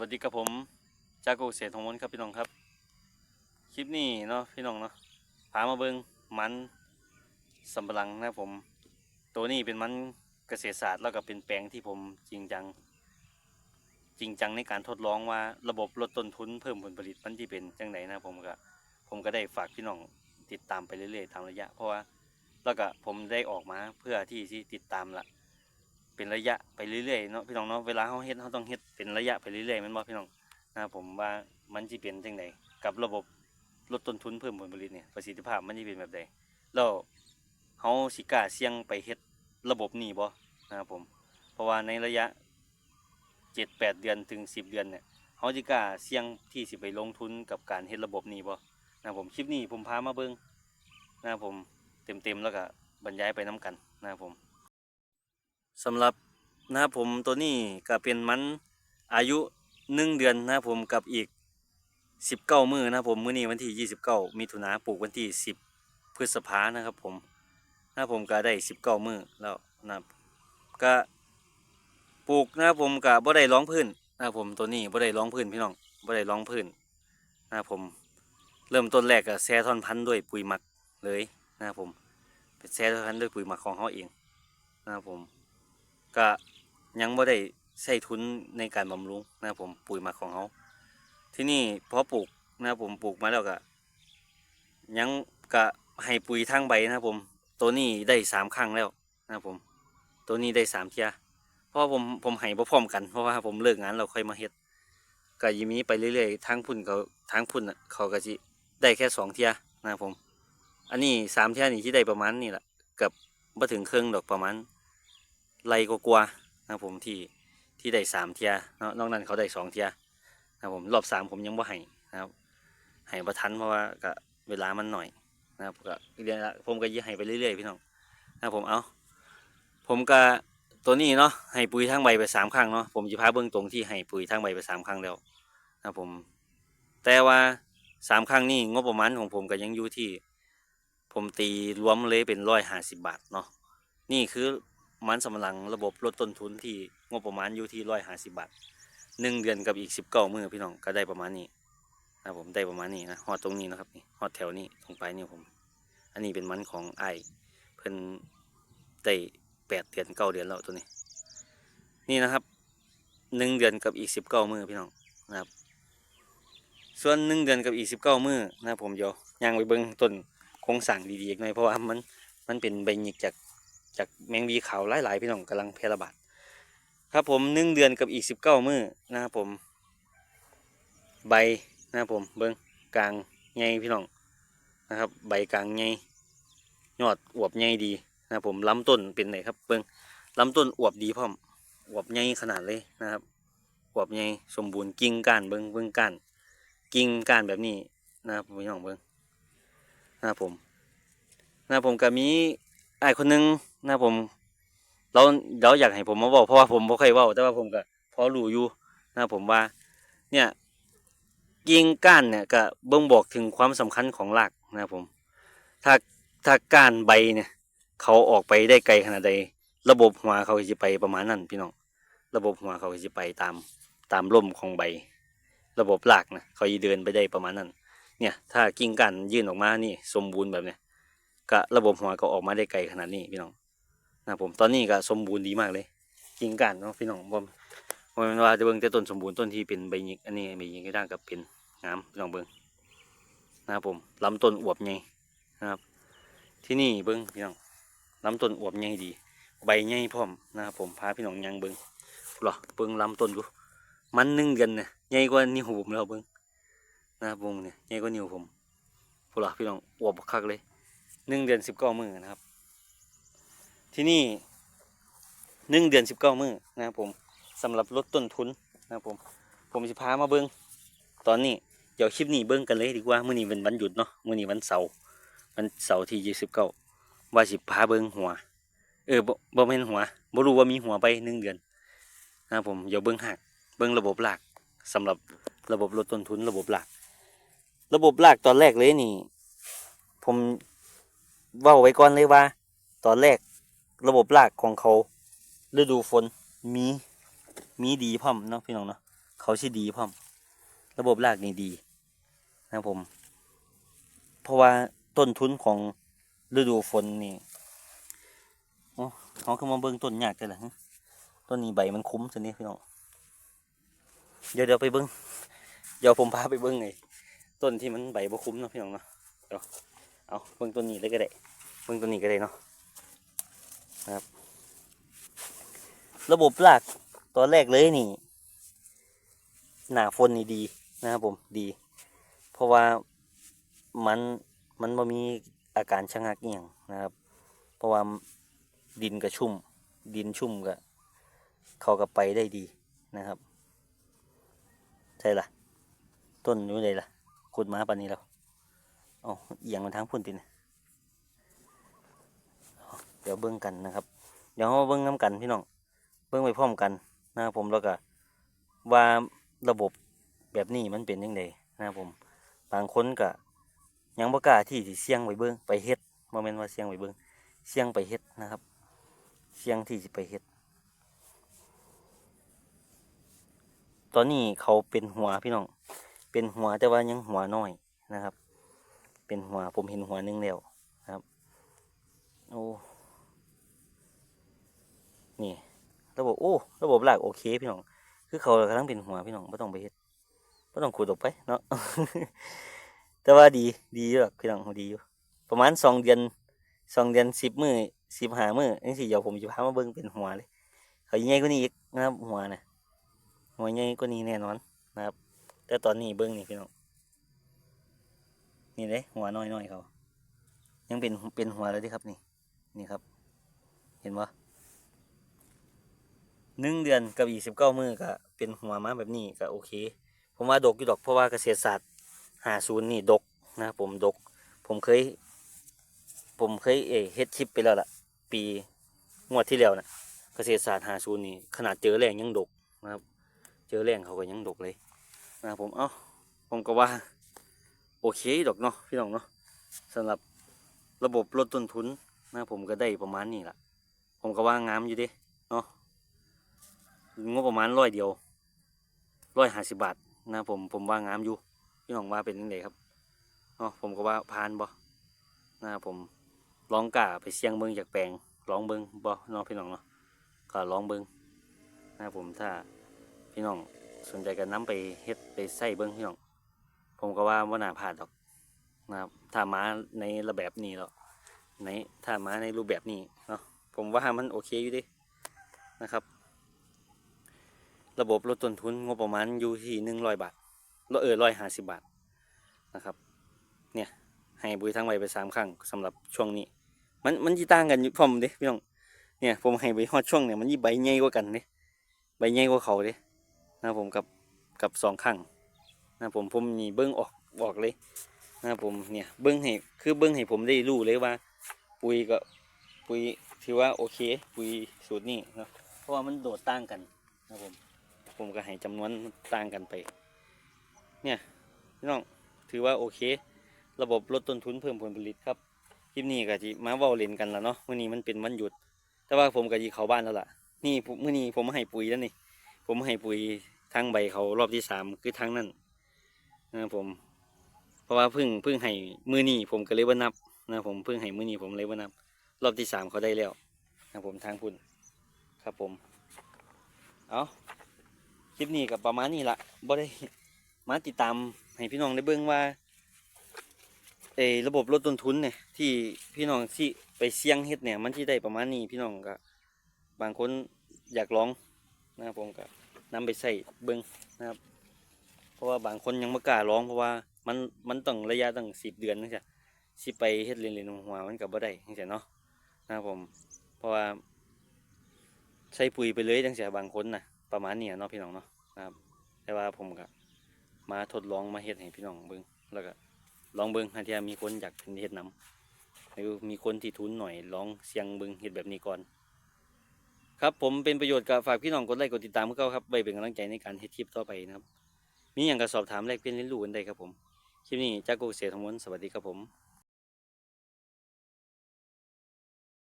วัสดีครับผมจากเกษตรทองมนครับพี่น้องครับ คลิปนี้เนาะพี่น้องเนาะพามาเบิงมันสำปะหลังนะครับผม ตัวนี้เป็นมันเกษตรศาสตร์แล้วก็เป็นแปลงที่ผมจริงจัง จริงจังในการทดลองว่าระบบลดต้นทุนเพิ่มผลผลิตมันที่เป็นจังไหนนะผมก็ผมก็ได้ฝากพี่น้องติดตามไปเรื่อยๆตามระยะ เพราะว่าแล้วก็ผมได้ออกมาเพื่อที่ที่ติดตามละ เป็นระยะไปเรื่อยๆเนาะพี่น้องเนาะเวลาเขาเฮ็ดเขาต้องเฮ็ดเป็นระยะไปเรื่อยๆมันบ่พี่น้องนะครับผมว่ามันสิเป็นจังไดกับระบบลดต้นทุนเพิ่มผลผลิตเนี่ยประสิทธิภาพมันสิเป็นแบบใดแล้วเขาสิกล้าเสี่ยงไปเฮ็ดระบบนี้บ่นะครับผมเพราะว่าในระยะเจ็ดแปดเดือนถึงสิบเดือนเนี่ยเขาสิกล้าเสี่ยงที่สิไปลงทุนกับการเฮ็ดระบบนี้บ่นะครับผมคลิปนี้ผมพามาเบิ่งนะครับผมเต็มๆแล้วก็บรรยายไปนํกันนะครับผม สำหรับนะครับผมตัวนี้ก็เป็นมันอายุหนึ่งเดือนนะครับผมกับอีกสิบเก้ามือนะครับผมมื้อนี้วันที่ยี่สิบเก้ามิถุนาปลูกวันที่สิบพฤษภานะครับผมนะครับผมก็ได้สิบเก้ามือแล้วนะครับก็ปลูกนะครับผมก็บ่ได้ร้องพื้นนะครับผมตัวนี้บ่ได้ร้องพื้นพี่น้องบ่ได้ร้องพื้นนะครับผมเริ่มต้นแรกก็แซ่ท่อนพันธุ์ด้วยปุ๋ยหมักเลยนะครับผมเป็นแซ่ท่อนพันธุ์ด้วยปุ๋ยหมักของเขาเองนะครับผม ก็ยังไม่ได้ใช้ทุนในการบำรุงนะครับผมปุ๋ยหมักของเขาที่นี่พอปลูกนะครับผมปลูกมาแล้วก็ยังก็ให้ปุ๋ยทางใบนะครับผมตัวนี้ได้สามครั้งแล้วนะครับผม ตัวนี้ได้สามเทียเพราะผมผมให้พร้อมกันเพราะว่าผมเลิกงานเราค่อยมาเฮ็ดก็ยิมีไปเรื่อยๆทางพุ่นเขาทางพุ่นเขาก็สิได้แค่สองเทียนะครับผม อันนี้สามเทียนี่ที่ได้ประมาณนี่แหละเกับบ่ถึงครึ่งดอกประมาณ ไรก็กลัวๆนะผมที่ที่ได้สามเทียเนาะนอกนั้นเขาได้สองเทียนะผมรอบสามผมยังบ่ให้นะครับให้ประทันเพราะว่าก็เวลามันหน่อยนะครับก็เรียนละผมก็ยี่ให้ไปเรื่อยๆพี่น้องนะผมเอาผมก็ตัวนี้เนาะให้ปุ๋ยทั้งใบไปสามครั้งเนาะผมจะพาเบื้องตรงที่ให้ปุ๋ยทั้งใบไปสามครั้งแล้วนะผมแต่ว่าสามครั้งนี้งบประมาณของผมก็ยังอยู่ที่ ผมตีรวมเลยเป็นร้อยห้าสิบบาทเนาะนี่คือ มันสำหลังระบบลดต้นทุนที่งบประมาณอยู่ที่ร้อยห้าสิบบาทหนึ่งเดือนกับอีกสิบเก้ามือพี่น้องก็ได้ประมาณนี้นะผมได้ประมาณนี้นะฮอดตรงนี้นะครับนี่ฮอดแถวนี้ตรงไปนี่ผม อันนี้เป็นมันของไอเพิ่นได้แปดเดือนเก้าเดือนแล้วตัวนี้ นี่นะครับหนึ่งเดือนกับอีกสิบเก้ามือพี่น้องนะครับ ส่วนหนึ่งเดือนกับอีกสิบเก้ามือนะผมเดี๋ยวย่างไปเบิ้งต้นโครงสร้างดีๆหน่อยเพราะว่ามันมันเป็นใบหยิกจาก จากแมงวีขาวหลายๆพี่น้องกำลังแพร่ระบาดครับผมหนึ่งเดือนกับอีกสิบเก้ามื้อนะครับผม ใบนะครับผมเบิ้งกลางใหญ่พี่น้องนะครับ ใบกลางใหญ่ยอดอวบใหญ่ดีนะครับผมลำต้นเป็นไหนครับเบิ้งลำต้นอวบดีพร้อมอวบใหญ่ขนาดเลยนะครับอวบใหญ่สมบูรณ์กิ่งก้านเบิ้งเบิ้งก้านกิ่งก้านแบบนี้นะครับพี่น้องเบิ้งนะครับผมนะครับผมก็มีไอ้คนหนึง นะผมเราเราอยากให้ผมมาบอกเพราะว่าผมบ่เคยว้าแต่ว่าผมก็พอรู้อยู่นะผมว่า เนี่ยกิ่งก้านเนี่ยก็บ่งบอกถึงความสำคัญของรากนะผมถ้าถ้าก้านใบเนี่ยเขาออกไปได้ไกลขนาดใดระบบหัวเขาจะไปประมาณนั้นพี่น้องระบบหัวเขาจะไปตามตามลมของใบ ระบบรากนะเขาจะเดินไปได้ประมาณนั้น เนี่ย ถ้ากิ่งก้านยื่นออกมานี่สมบูรณ์แบบเนี้ยก็ระบบหัวก็ออกมาได้ไกลขนาดนี้พี่น้อง นะครับผมตอนนี้ก็สมบูรณ์ดีมากเลยกิ่งก้านเนาะพี่น้องผมผมว่าจะเบิ่งแต่ต้นสมบูรณ์ต้นที่เป็นใบยิกอันนี้ใบยิกก็ได้กับเป็นงามพี่น้องเบิ่งนะครับผมลำต้นอวบใหญ่นะครับ ที่นี่เบิ่งพี่น้องลำต้นอวบใหญ่ดี ใบใหญ่พร้อมนะครับผมพาพี่น้องยังเบิ่งหรอเบิ่งลำต้นดูมันนึ่งเดือนเนี่ยใหญ่กว่านิ้วผมแล้วเบิ่งนะครับผมเนี่ยใหญ่กว่านิ้วผมหรอพี่น้องอวบคักเลยหนึ่งเดือนสิบเก้ามือนะครับ ที่นี่หนึ่งเดือนสิบเก้ามือนะครับผมสำหรับลดต้นทุนนะครับผม ผมจะพามาเบิ้งตอนนี้เดี๋ยวคลิปนี้เบิ้งกันเลยดีกว่ามื่อนี้เป็นวันหยุดเนาะมื่อนี้วันเสาร์วันเสาร์ที่ยี่สิบเก้าว่าสิพาเบิ้งหัว เออบ่บ่แม่นหัวบ่รู้ว่ามีหัวไปหนึ่งเดือนนะครับผมเดี๋ยวเบิ้งหักเบิ้งระบบหลักสำหรับระบบลดต้นทุนระบบหลัก ระบบหลักตอนแรกเลยนี่ ผมว่าไว้ก่อนเลยว่า ตอนแรก ระบบรากของเขาฤดูฝนมีมีดีพร้อมเนาะพี่น้องเนาะเขาสิดีพร้อม ระบบรากนี่ดีนะผม เพราะว่าต้นทุนของฤดูฝนนี่โอ้เขาก็มาเบิ่งต้นยากกันแหละต้นนี้ใบมันคุ้มสินี่พี่น้องเดี๋ยวเดี๋ยวไปเบิ่งเดี๋ยวผมพาไปเบิ่งไงต้นที่มันใบบ่คุ้มเนาะพี่น้องเนาะเดี๋ยวเอาเบิ่งต้นนี้เลยก็ได้เบิ่งต้นนี้ก็ได้เนาะ ครับ ระบบรากตอนแรกเลยนี่ หนาฝนนี่ดีนะครับผมดี เพราะว่ามันมันบ่มีอาการชะงักเอียงนะครับ เพราะว่าดินก็ชุ่ม ดินชุ่มก็เขาก็ไปได้ดีนะครับ ใช่ล่ะต้นอยู่ไหนล่ะขุดมาปานนี้แล้วเอาเอียงมาทางพุ่นตินะ ดี๋ยวเบิ่งกันนะครับ เดี๋ยวเราเบิ่งน้ำกันพี่น้อง เบิ่งไปพร้อมกันนะครับผมแล้วก็ว่าระบบแบบนี้มันเป็นยังไงนะครับผม บางคนก็ยังบ่กล้าที่สิเสี่ยงไปเบิ่งไปเฮ็ดบ่แม่นว่าเสี่ยงไปเบิ่งเสี่ยงไปเฮ็ดนะครับ เสี่ยงที่สิไปเฮ็ด ตอนนี้เขาเป็นหัวพี่น้อง เป็นหัวแต่ว่ายังหัวน้อยนะครับ เป็นหัวผมเห็นหัวหนึงแล้วนะครับ โอ้ นี่ ระบบโอ้ระบบรากโอเคพี่น้อง คือเขากำลังเป็นหัวพี่น้องไม่ต้องไปเฮ็ดไม่ต้องขุดออกไปเนาะแต่ว่าดีดีอยู่หรอกพี่น้องดีอยู่ประมาณสองเดือนสองเดือนสิบมือสิบหามือนี่สิเดี๋ยวผมจะพามาเบิ่งเป็นหัวเลยเขาใหญ่กว่านี้อีกนะครับหัวนะหัวใหญ่กว่านี้แน่นอนนะครับ แต่ตอนนี้เบิ่งนี่พี่น้องนี่เลยหัวน้อยๆเขา ยังเป็นเป็นหัวเลยที่ครับนี่ นี่ครับ เห็นปะ หนึ่งเดือนกับอีกสิบเก้ามือก็เป็นหัวมาแบบนี้ก็โอเค ผมว่าดกอยู่ดอกเพราะว่าเกษตรศาสตร์หาศูนย์นี่ดกนะผมดก ผมเคย ผมเคยเอเฮ็ดคลิปไปแล้วล่ะ ปีงวดที่แล้วนะเกษตรศาสตร์หาศูนย์นี่ขนาดเจอแรงยังดกนะครับ เจอแรงเขาก็ยังดกเลยนะผมเอ้าผมก็ว่า โอเคดอกเนาะพี่น้องเนาะสำหรับระบบลดต้นทุนนะผมก็ได้ประมาณนี้ล่ะ ผมก็ว่างามอยู่ดิเนาะ งบประมาณร้อยเดียวร้อยห้าสิบบาทนะผมผมว่างามอยู่พี่น้องว่าเป็นยังไงครับเนาะผมก็ว่าผ่านบ่นะครับผมลองกาไปเสี่ยงเบิ้งจากแปลงลองเบิ้งบ่เนาะพี่น้องเนาะก็ลองเบิ้งนะครับผมถ้าพี่น้องสนใจกันน้ำไปเฮ็ดไปใส่เบิ้งพี่น้องผมก็ว่าว่าน่าพลาดดอกนะครับถ้ามาในระแบบนี้แล้วในถ้ามาในรูปแบบนี้เนาะผมว่ามันโอเคอยู่ดินะครับ ระบบลดต้นทุนงบประมาณอยู่ที่หนึ่งร้อยบาทเออร้อยห้าสิบบาทนะครับเนี่ยให้บุยทั้งใบไปสามครั้งสำหรับช่วงนี้ มันมันยี่ต่างกันอยู่พร้อมเด้พี่น้องเนี่ยผมให้ใบฮอดช่วงเนี่ยมันยี่ใบใหญ่กว่ากันเด้ใบใหญ่กว่าเขาเด้นะผมกับกับสองครั้งนะผมผมนี่เบิ้งออกบอกเลยนะผมเนี่ยเบิ้งให้คือเบิ้งให้ผมได้รู้เลยว่า ปุ๋ยก็ปุ๋ยถือว่าโอเค ปุ๋ยสูตรนี้เนะเพราะว่ามันโดดต่างกันนะผม ผมก็ให้จำนวนต่างกันไป เนี่ยพี่น้องถือว่าโอเค ระบบลดต้นทุนเพิ่มผลผลิตครับคลิปนี้ก็จะมาเว้าเล่นกันแล้วเนาะวันนี้มันเป็นวันหยุด แต่ว่าผมก็จะเข้าบ้านแล้วล่ะ นี่ผมมื้อนี้ผมมาให้ปุ๋ยแล้วนี่ ผมมาให้ปุ๋ยทางใบเขารอบที่สามคือทางนั้นนะผม เพราะว่าเพิ่งเพิ่งให้มือนี้ผมก็เลยว่านับนะผมเพิ่งให้มือนี้ผมเลยว่านับ รอบที่สามเขาได้แล้วนะผมทางพุ่นครับผม เอา คลิปนี้กับประมาณนี้ละบ่ได้มาติดตามให้พี่น้องได้เบิ่งว่าเออระบบลดต้นทุนเนี่ยที่พี่น้องที่ไปเสี่ยงเฮ็ดเนี่ย มันที่ได้ประมาณนี้พี่น้องก็บางคนอยากลองนะครับผมก็นำไปใส่เบิ่งนะครับ เพราะว่าบางคนยังไม่กล้าลองเพราะว่ามันมันต้องระยะตั้งสิบเดือนนั่นจ้ะสิไปเฮ็ดเรียนเรียนหัวมันกับบ่ได้จังซี่เนาะนะครับผม เพราะว่าใส่ปุ๋ยไปเลยจังซี่บางคนน่ะ ประมาณนี้เนาะพี่น้องเนาะนะครับ แต่ว่าผมก็มาทดลองมาเฮ็ดให้พี่น้องเบิ่งแล้วก็ลองเบิ่งหาที่มีคนอยากเฮ็ดนํหรือมีคนที่ทุนหน่อยลองเสียงเบิ่งเฮ็ดแบบนี้ก่อน ครับผมเป็นประโยชน์กับฝากพี่น้องกดไลค์กดติดตามเพื่อเขาครับไว้เป็นกำลังใจในการเฮ็ดคลิปต่อไปนะครับ มีอย่างก็สอบถามแลกเปลี่ยนเรียนรู้กันได้ครับผมคลิปนี้จากกูเสียทั้งหมดสวัสดีครับผม